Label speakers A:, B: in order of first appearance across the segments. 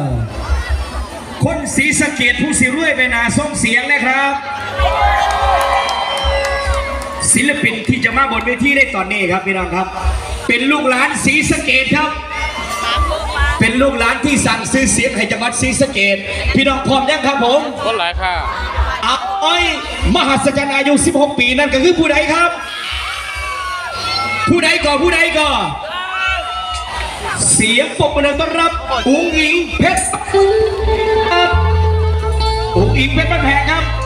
A: อคนสีสะเกตผู้สิรุ่ยไปนาส่งเสียงนะครับ ศิลปินที่จะมาบนเวทีได้ตอนนี้ครับพี่น้องครับ เป็นลูกหลานสีสะเกตครับ เป็นลูกหลานที่สั่งซื้อเสียงให้จังหวัดศรีสะเกดพี่น้องพร้อมยังครับผม
B: คนหลายค่ะ
A: อาอ้อยมหัศจรรย์อายุ 16 ปีนั่นก็คือผู้ใดครับ ผู้ใดก่อนผู้ใดก่อน เสียงปรบมือต้อนรับอุ๋งอิงเพชรอุ๋งอิงเพชรบ้านแพงครับ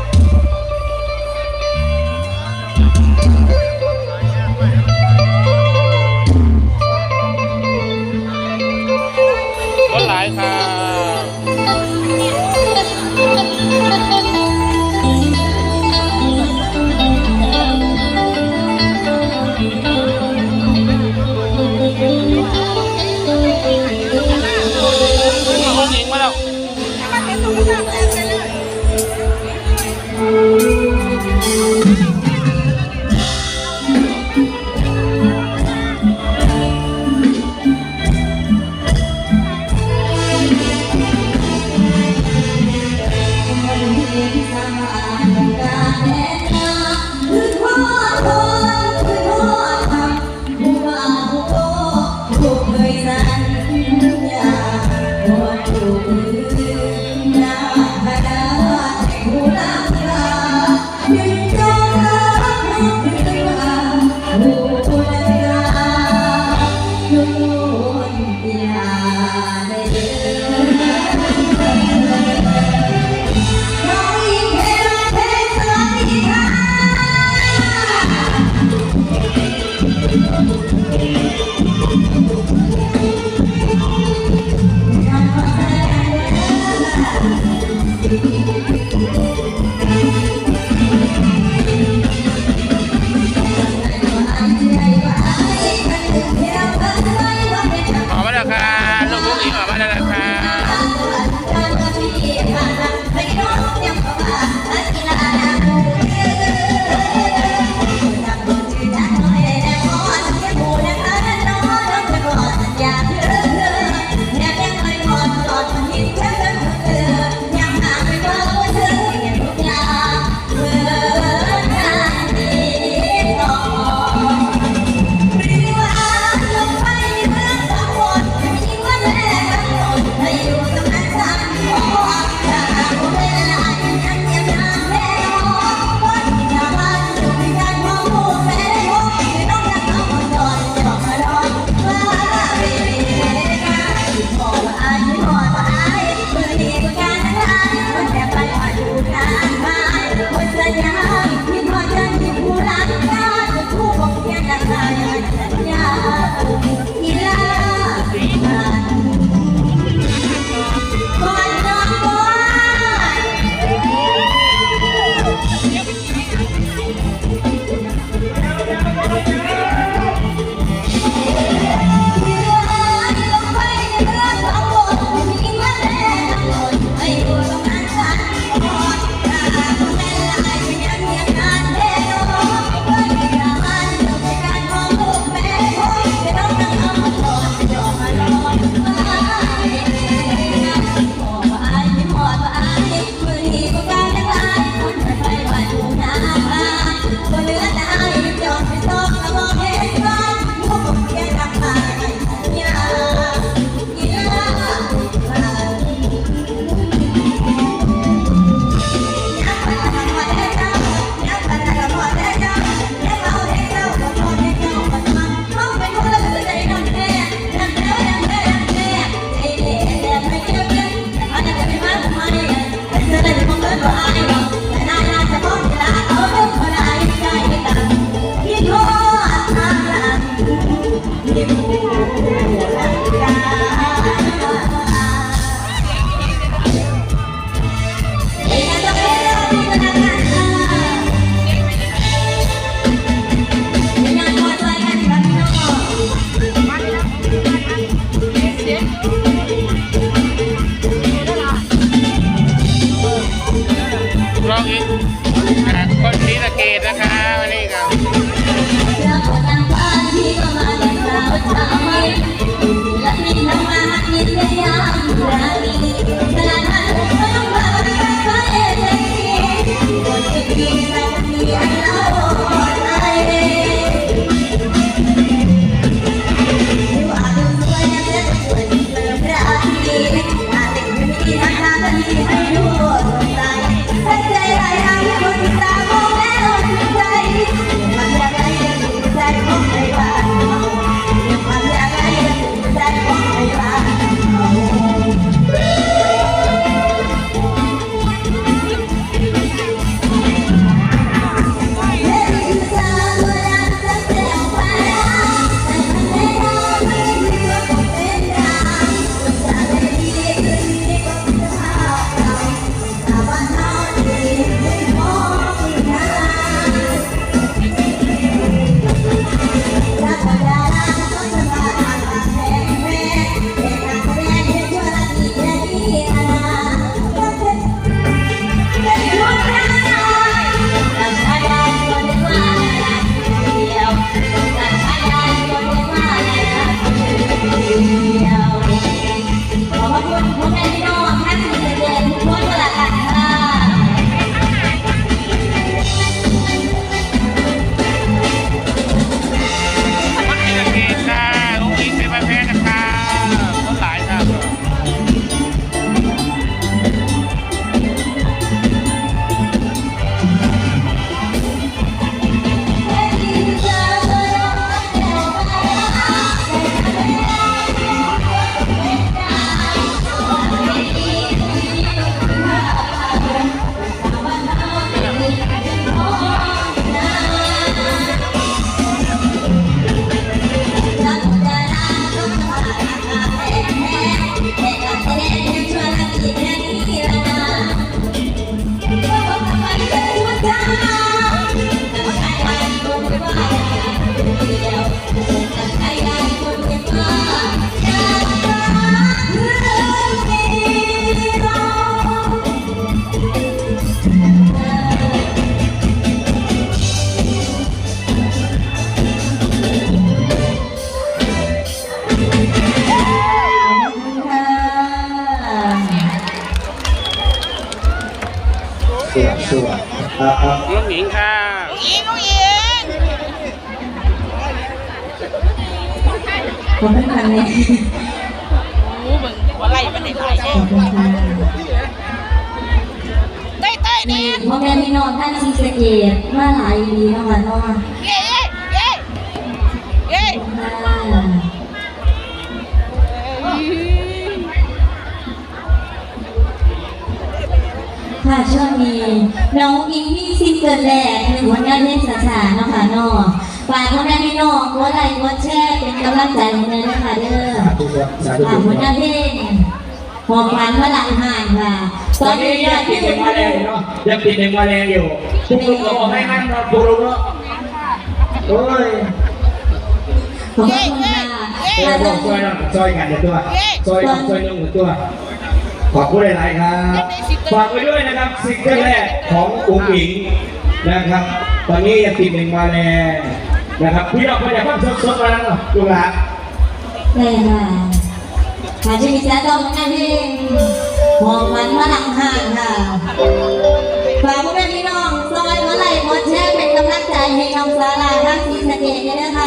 B: อแม่
C: พี่น้
A: องท่านซีสะเกตมาหลายดีมากค่ะน้อง
C: เย้เย้เย้
A: ค่ะช่วงนี้น้องอิงมีซิงเกิลแรกหนึ่งผลงานเพลงสาๆเนาะค่ะน้องฝากพ่อแม่พี่น้องกดไลค์กดแชร์เป็นกำลังใจให้หน่อยนะคะเด้อ
D: สาธุครับสาธุ
A: ฝากผลงานเพลงหอมฝันมาหลังห่างค่ะ
D: ตอนนี้ยังติดในมาแรงอยู่เนาะยังติดในมาแรงอยู่พวกลุงก็บอกให้นั่งนะพวกลุงเนาะโอ้ย
A: ขอบคุณค่ะ
D: เออบอกช่วยนะช่วยกันเดี๋ยวตัวช่วยช่วยนึ่งตัวขอบคุณหลายๆครับฝากไปด้วยนะครับซิงเกิลแรกของอุ้งอิงนะครับ ตอนนี้ยังติดหนึ่งมาแรงนะครับพี่น้องคนอยากฟังสดๆมาแล้วเนาะลูกหลาน
A: ได้ค่ะค่ะจะมีแซ่ต้องงานเพลง หอมฝันมาหลังห่างค่ะฝากพ่อแม่พี่น้องซอยมาไลค์กดแชร์เป็นกำลังใจให้น้องสาราทั้งสีสะเกดด้วยนะคะ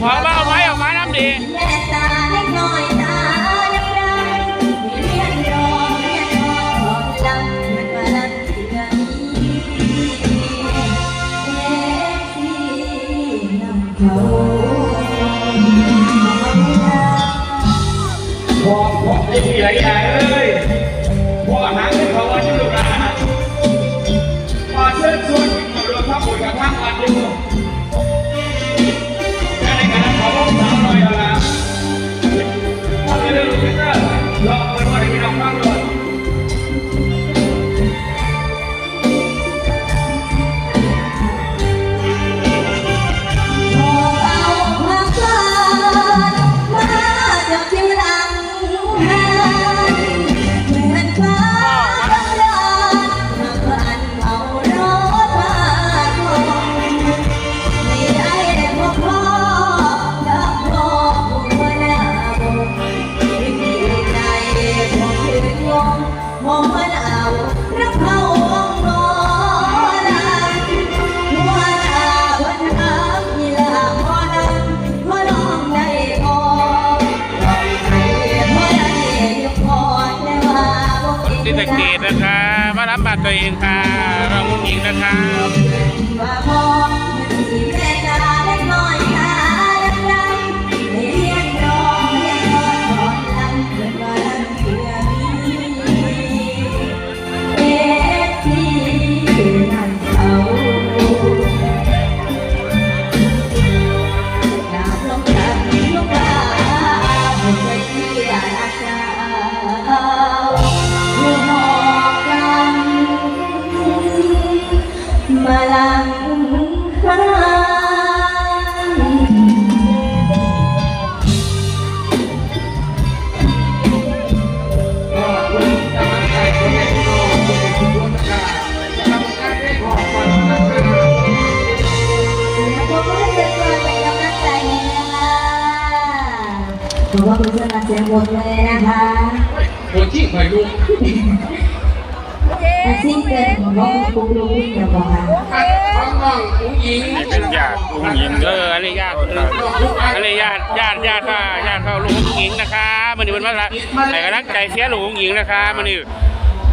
A: กระ
B: เพาะมาเอาไว้ออกมาน้ำดี
A: แม่ตาเล็กน้อยตายังดำมีเรียนรอเรียนรอของลำเหมือนว่าลำเสือนี้เอ๊ะที่นำเขา
D: พอพอไอ้ที่หล อบว่า
A: คุณเพื่อนมาเสียงบทเลยนะคะ
B: โคที่คอยลูก
A: แต่สิ้นเกินของว่าคุณปุ๊กลุกเดี๋ยวบอกค่ะ
B: น้องอุ้งยิงเป็นญาติอุ้งอิงเอออันนี้ญาติอันนี้ญาติญาติญาติค่ะญาติเขาลูกอุ้งอิงนะคะมันนี่มันมาละแต่กำลังใจเสียลูกอุ้งอิงนะคะมันนี่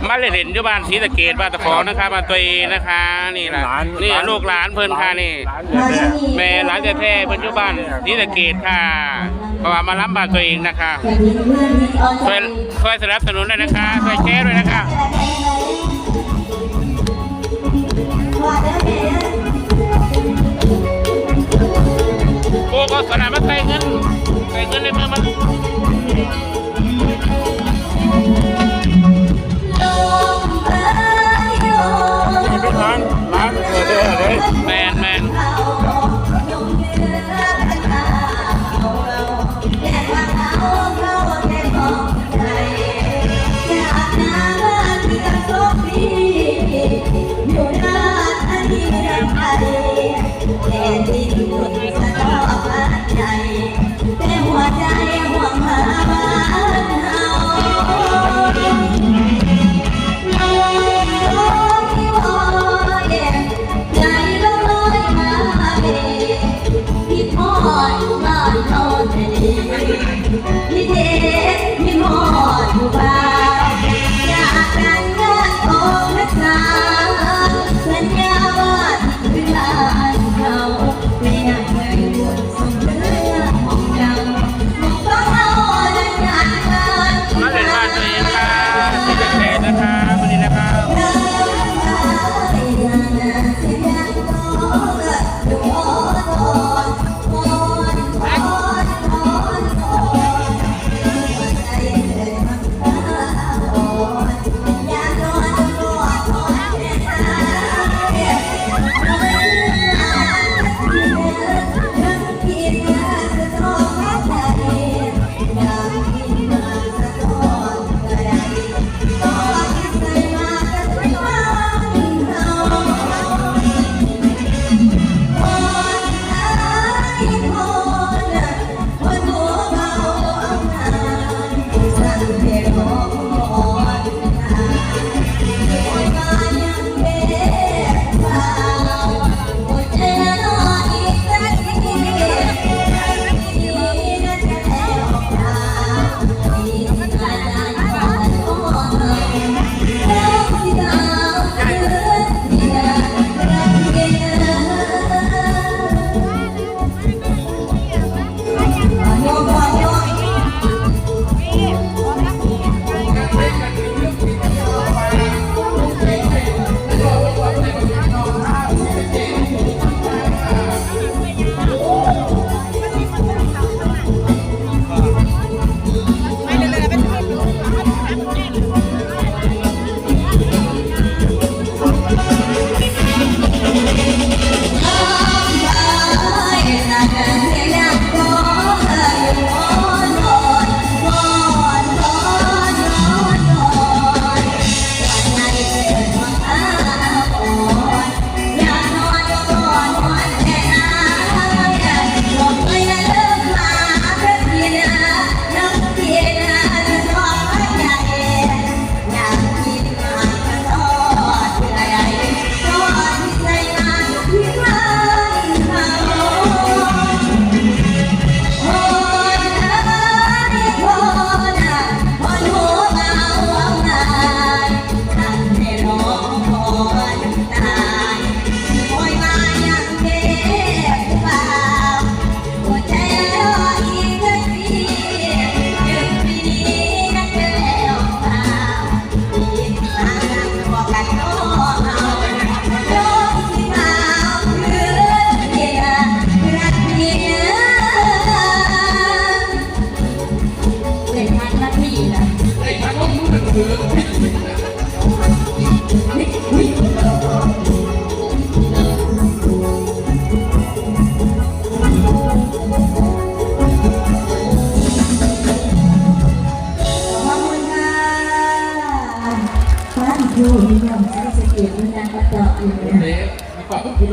B: มาเล่นเล่นอยู่บ้านศรีสะเกดบ้านตะขอนะคะบ้าตัวเองนะคะนี่แหละนี่ลูกหลานเพิ่นค่ะนี่แม่หลานแท้ๆเพิ่นอยู่บ้านศรีสะเกดค่ะ ราะว่ามารับบ้านตัวเองนะคะ
A: แต่ยินเพื่อนที่ออน
B: ช่วยช่วยสนับสนุนด้วยนะคะช่วยแชร์ด้วยนะคะ
A: ว่าได้ไหม
B: โอ้ก็สนามมาใส่เงินใส่เงินในมือมัน
A: ลมเอ้ยโ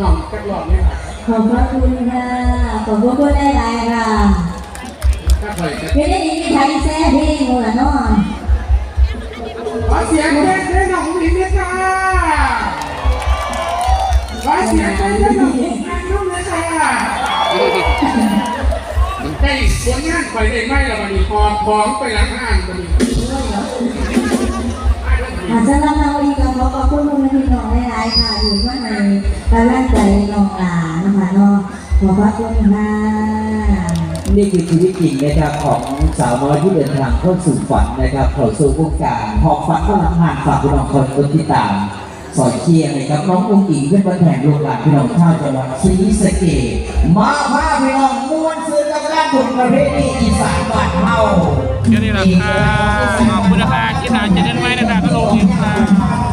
A: ขอบคุ
B: ณพี่น้องจักรอบเนี่ยค่ะ
A: ขอบพระคุณค่ะ ขอบพระคุณหลายๆค่ะไม่ได้ยินใครแซ่พลงหัวเนาะ
E: ขอเสียงเล่นให้น้องหญิงด้วยค่ะขอเสียงเล่นให้น้องหญิงนั่งนุ่มเลยค่ะได้ผลงานไปได้ไหมล่ะวันนี้พอพร้อมไปหลังห้างวันนี้
A: อาจารย์เราดีกับขอขอบคุณคุณพี่น้องหลายค่ะอยู่ข้างในกำลังใจน้องหลานนะคะเนาะขอบพระคุณค่ะ
F: นี่คือชีวิตจริงนะครับของสาวน้อยที่เดินทางเข้าสู่ฝันนะครับเข้าสู่วงการหอบฝันพลังงานฝากพี่น้องคนคนที่ตามสอยเชียร์นะครับน้องอุ้งอิงเป็นวันแห่งลูกหลานพี่น้องชาวจังหวัดศรีสะเกษมาพาพี่น้องมวนซื้อกับร้านบุญประเพณีอีสานบ้านเฮา
B: แค่นี้แหละครับขอบคุณนะคะที่ทานจะเดินไว้นะครับก็ลงอีกครับ